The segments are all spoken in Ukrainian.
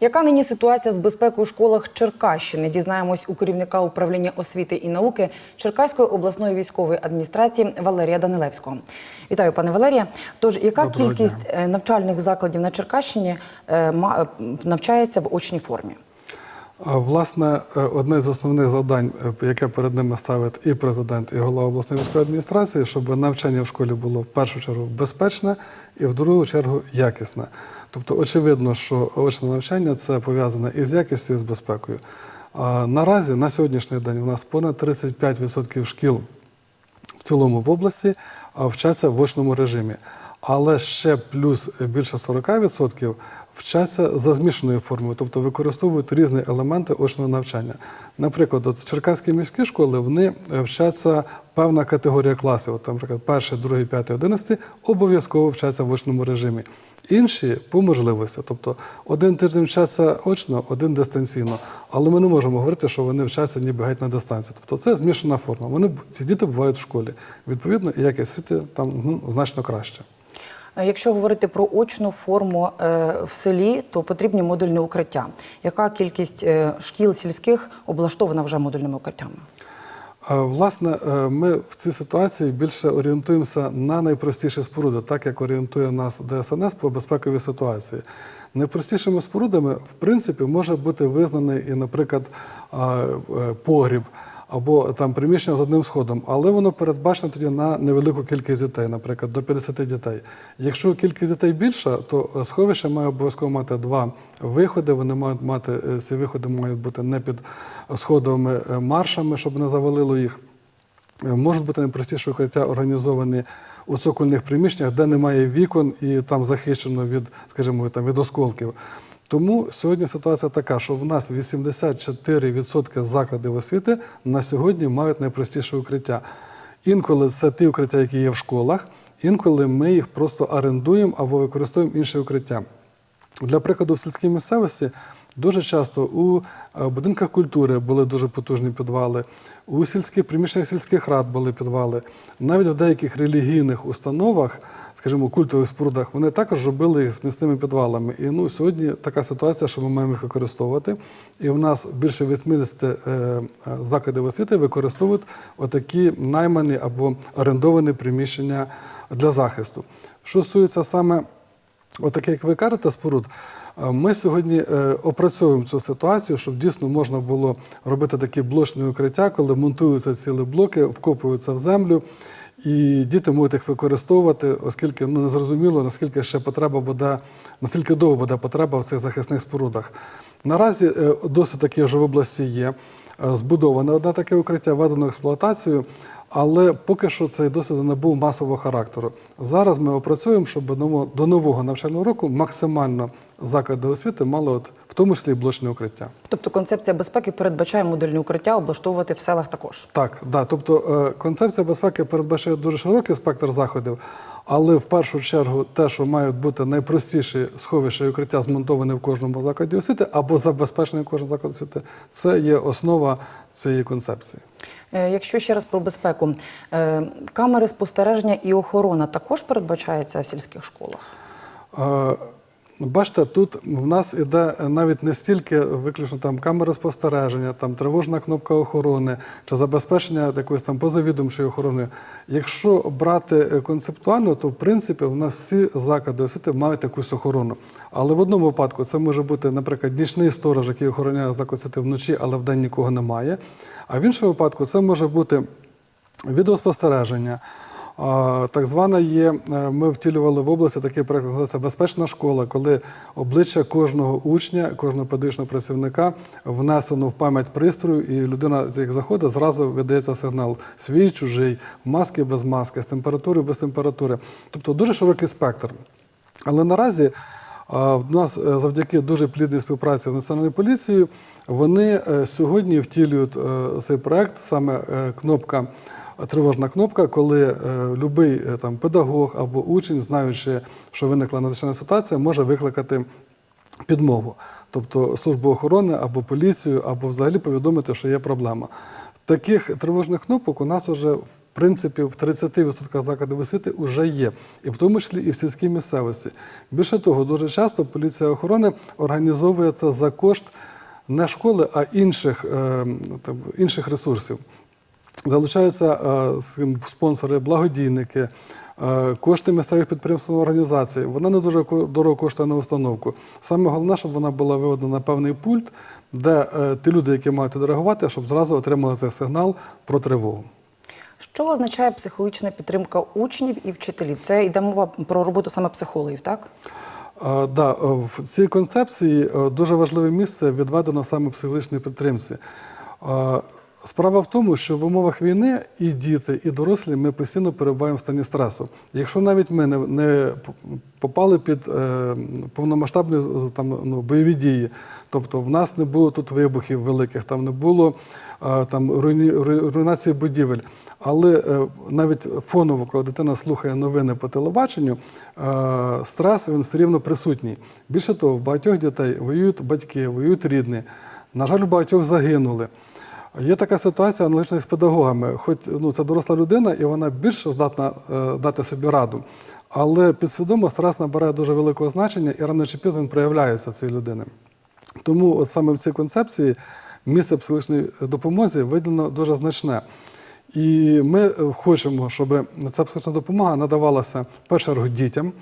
Яка нині ситуація з безпекою в школах Черкащини? Дізнаємось у керівника управління освіти і науки Черкаської обласної військової адміністрації Валерія Данилевського. Вітаю, пане Валерія. Тож, яка Доброго кількість дня. е, навчальних закладів на Черкащині е, е, навчається в очній формі? Власне, е, одне з основних завдань, е, яке перед ними ставить і президент, і голова обласної військової адміністрації, щоб навчання в школі було в першу чергу безпечне і в другу чергу якісне. Тобто, очевидно, що очне навчання це пов'язане і з якістю, і з безпекою. Наразі на сьогоднішній день у нас понад 35% шкіл в цілому в області вчаться в очному режимі. Але ще плюс більше 40% вчаться за змішаною формою, тобто використовують різні елементи очного навчання. Наприклад, от черкаські міські школи вони е, вчаться певна категорія класів, от, наприклад, перший, другий, п'ятий, одинадцятий, обов'язково вчаться в очному режимі. Інші по можливості. Тобто один тиждень вчаться очно, один дистанційно. Але ми не можемо говорити, що вони вчаться ніби геть на дистанції. Тобто це змішана форма. Вони ці діти бувають в школі. Відповідно, якість освіти там ну, значно краще. Е, Якщо говорити про очну форму е, в селі, то потрібні модульні укриття. Яка кількість е, шкіл сільських облаштована вже модульними укриттями? Власне, ми в цій ситуації більше орієнтуємося на найпростіші споруди, так як орієнтує нас ДСНС по безпековій ситуації. Найпростішими спорудами, в принципі, може бути визнаний і, наприклад, погріб або там приміщення з одним сходом, але воно передбачено тоді на невелику кількість дітей, наприклад, до 50 дітей. Якщо кількість дітей більша, то сховище має обов'язково мати два виходи. Вони мають мати е, ці виходи мають бути не під сходовими е, маршами, щоб не завалило їх. Е, Можуть бути найпростіші укриття організовані у цокольних приміщеннях, де немає вікон і там захищено від, скажімо, там, від осколків. Тому сьогодні ситуація така, що в нас 84% закладів освіти на сьогодні мають найпростіше укриття. Інколи це ті укриття, які є в школах, інколи ми їх просто орендуємо або використовуємо інші укриття. Для прикладу, в сільській місцевості дуже часто у е, будинках культури були дуже потужні підвали, у сільських приміщеннях сільських рад були підвали. Навіть в деяких релігійних установах, скажімо, культових спорудах, вони також робили їх з міцними підвалами. І ну, сьогодні така ситуація, що ми маємо їх використовувати. І в нас більше 80 е, е, закладів освіти використовують отакі наймані або орендовані приміщення для захисту. Що стосується саме Отаке, як ви кажете, споруд, е, ми сьогодні е, опрацьовуємо цю ситуацію, щоб дійсно можна було робити такі блочні укриття, коли монтуються цілі блоки, вкопуються в землю, і діти можуть їх використовувати, оскільки ну, не зрозуміло, наскільки ще потреба буде, наскільки довго буде потреба в цих захисних спорудах. Наразі е, досить такі вже в області є. Збудоване одне таке укриття, введено експлуатацію, але поки що цей досвід не набув масового характеру. Зараз ми опрацюємо, щоб до нового навчального року максимально заклади освіти мали, от, в тому числі і блочне укриття. Тобто концепція безпеки передбачає модульні укриття облаштовувати в селах також. Так, да. тобто е, концепція безпеки передбачає дуже широкий спектр заходів, але в першу чергу те, що мають бути найпростіші сховища і укриття змонтовані в кожному закладі освіти або забезпечені в кожному закладі освіти, це є основа цієї концепції. Е, Якщо ще раз про безпеку, е, камери спостереження і охорона також передбачається в сільських школах. Е, Бачите, тут в нас іде навіть не стільки виключно там камери спостереження, там тривожна кнопка охорони чи забезпечення якоїсь там позавідомчої охорони. Якщо брати е, концептуально, то в принципі в нас всі заклади освіти мають якусь охорону. Але в одному випадку це може бути, наприклад, нічний сторож, який охороняє заклад освіти вночі, але вдень нікого немає. А в іншому випадку це може бути відеоспостереження. Так звана є, е, ми втілювали в області такий проект, називається Безпечна школа, коли обличчя кожного учня, кожного педагогічного працівника внесено в пам'ять пристрою, і людина, як заходить, зразу видається сигнал свій, чужий, маски без маски, з температурою без температури. Тобто дуже широкий спектр. Але наразі в нас е, завдяки дуже плідній співпраці з національною поліцією вони е, сьогодні втілюють е, цей проект, саме е, кнопка. Тривожна кнопка, коли е, будь-який там педагог або учень, знаючи, що виникла надзвичайна ситуація, може викликати підмогу, тобто службу охорони або поліцію, або взагалі повідомити, що є проблема. Таких тривожних кнопок у нас вже в принципі в 30% закладів освіти вже є, і в тому числі і в сільській місцевості. Більше того, дуже часто поліція охорони організовує це за кошт не школи, а інших, е, там, інших ресурсів. Залучаються е, спонсори, благодійники, е, кошти місцевих підприємств організацій. Вона не дуже дорого коштує на установку. Саме головне, щоб вона була виведена на певний пульт, де е, ті люди, які мають реагувати, щоб зразу отримали цей сигнал про тривогу. Що означає психологічна підтримка учнів і вчителів? Це йде мова про роботу саме психологів, так? Е, Да, в цій концепції дуже важливе місце відведено саме психологічній підтримці. Справа в тому, що в умовах війни і діти, і дорослі ми постійно перебуваємо в стані стресу. Якщо навіть ми не, не попали під е, повномасштабні там, ну, бойові дії, тобто в нас не було тут вибухів великих, там не було е, там, руйні, руйнації будівель. Але е, навіть фоново, коли дитина слухає новини по телебаченню, е, стрес він все рівно присутній. Більше того, в багатьох дітей воюють батьки, воюють рідні. На жаль, у багатьох загинули. Є така ситуація аналогічна з педагогами. Хоч ну, це доросла людина, і вона більш здатна е, дати собі раду. Але підсвідомо стрес набирає дуже великого значення і рано чи пізно він проявляється в цій людини. Тому от саме в цій концепції місце психологічної допомозі виділено дуже значне. І ми е, хочемо, щоб ця психологічна допомога надавалася в першу чергу дітям,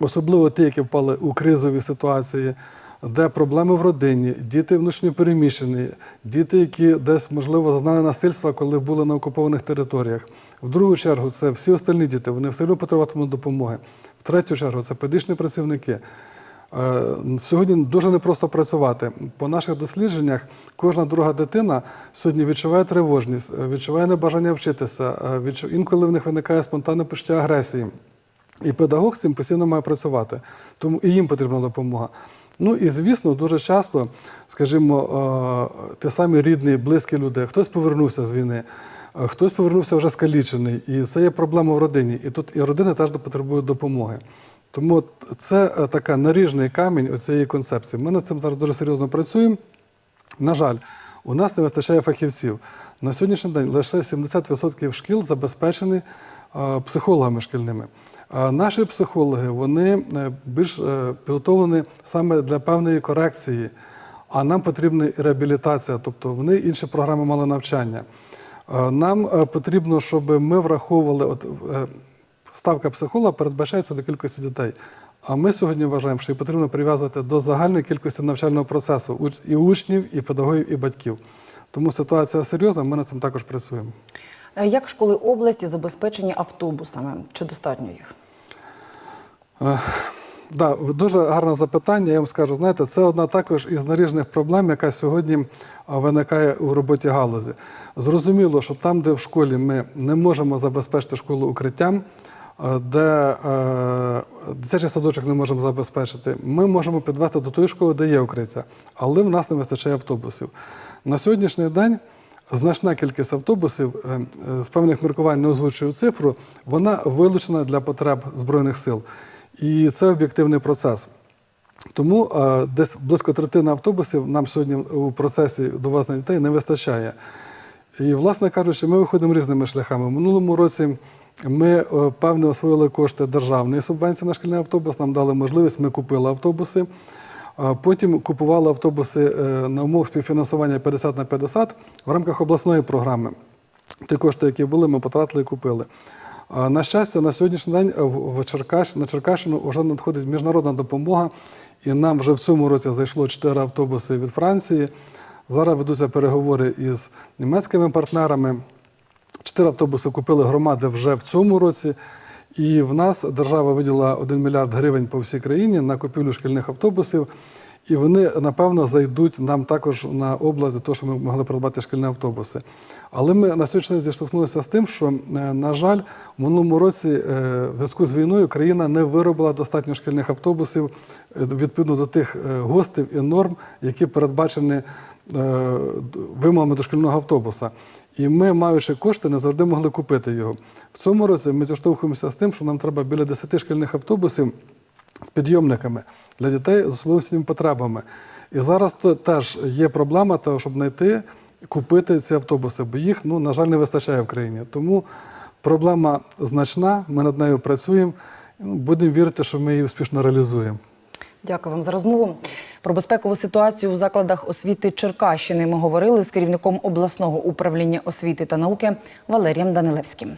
особливо ті, які впали у кризові ситуації, де проблеми в родині, діти внутрішньопереміщені, діти, які десь, можливо, зазнали насильства, коли були на окупованих територіях. В другу чергу це всі остальні діти, вони все одно потребуватимуть допомоги. В третю чергу це педагогічні працівники. Е, Сьогодні дуже непросто працювати. По наших дослідженнях кожна друга дитина сьогодні відчуває тривожність, е, відчуває небажання вчитися, е, інколи в них виникає спонтанне почуття агресії. І педагог з цим постійно має працювати, тому і їм потрібна допомога. Ну і звісно, дуже часто, скажімо, е, ті самі рідні, близькі люди, хтось повернувся з війни, е, хтось повернувся вже скалічений, і це є проблема в родині. І тут і родини теж потребують допомоги. Тому це е, така наріжний камінь цієї концепції. Ми над цим зараз дуже серйозно працюємо. На жаль, у нас не вистачає фахівців. На сьогоднішній день лише 70% шкіл забезпечені психологами шкільними. А наші психологи вони е, більш е, підготовлені саме для певної корекції, а нам потрібна і реабілітація, тобто вони інші програми мали навчання. Е, Нам потрібно, щоб ми враховували, от ставка психолога передбачається до кількості дітей. А ми сьогодні вважаємо, що її потрібно прив'язувати до загальної кількості навчального процесу і учнів, і педагогів, і батьків. Тому ситуація серйозна, ми над цим також працюємо. Е, Як школи області забезпечені автобусами? Чи достатньо їх? Да, дуже гарне запитання. Я вам скажу, знаєте, це одна також із наріжних проблем, яка сьогодні виникає у роботі галузі. Зрозуміло, що там, де в школі ми не можемо забезпечити школу укриттям, е, де е, дитячий садочок не можемо забезпечити, ми можемо підвести до тої школи, де є укриття, але в нас не вистачає автобусів. На сьогоднішній день значна кількість автобусів, е, е, з певних міркувань не озвучую цифру, вона вилучена для потреб Збройних сил. І це об'єктивний процес. Тому е, десь близько третини автобусів нам сьогодні у процесі довезення дітей не вистачає. І, власне кажучи, ми виходимо різними шляхами. В минулому році ми певно освоїли кошти державної субвенції на шкільний автобус, нам дали можливість, ми купили автобуси. Е, Потім купували автобуси е, на умовах співфінансування 50 на 50 в рамках обласної програми. Ті кошти, які були, ми потратили і купили. На щастя, на сьогоднішній день в в Черкащ, на Черкащину вже надходить міжнародна допомога, і нам вже в цьому році зайшло 4 автобуси від Франції. Зараз ведуться переговори із німецькими партнерами. Чотири автобуси купили громади вже в цьому році. І в нас держава виділила 1 мільярд гривень по всій країні на купівлю шкільних автобусів. І вони, напевно, зайдуть нам також на область для того, щоб ми могли придбати шкільні автобуси. Але ми на сьогоднішній день зіштовхнулися з тим, що, е, на жаль, в минулому році е, в зв'язку з війною країна не виробила достатньо шкільних автобусів е, відповідно до тих гостів і норм, які передбачені вимогами дошкільного автобуса. І ми, маючи кошти, не завжди могли купити його. В цьому році ми зіштовхуємося з тим, що нам треба біля 10 шкільних автобусів з підйомниками для дітей з особливими потребами. І зараз то теж є проблема того, щоб знайти купити ці автобуси, бо їх, ну, на жаль, не вистачає в країні. Тому проблема значна, ми над нею працюємо. Ну, Будемо вірити, що ми її успішно реалізуємо. Дякую вам за розмову. Про безпекову ситуацію у закладах освіти Черкащини ми говорили з керівником обласного управління освіти та науки Валерієм Данилевським.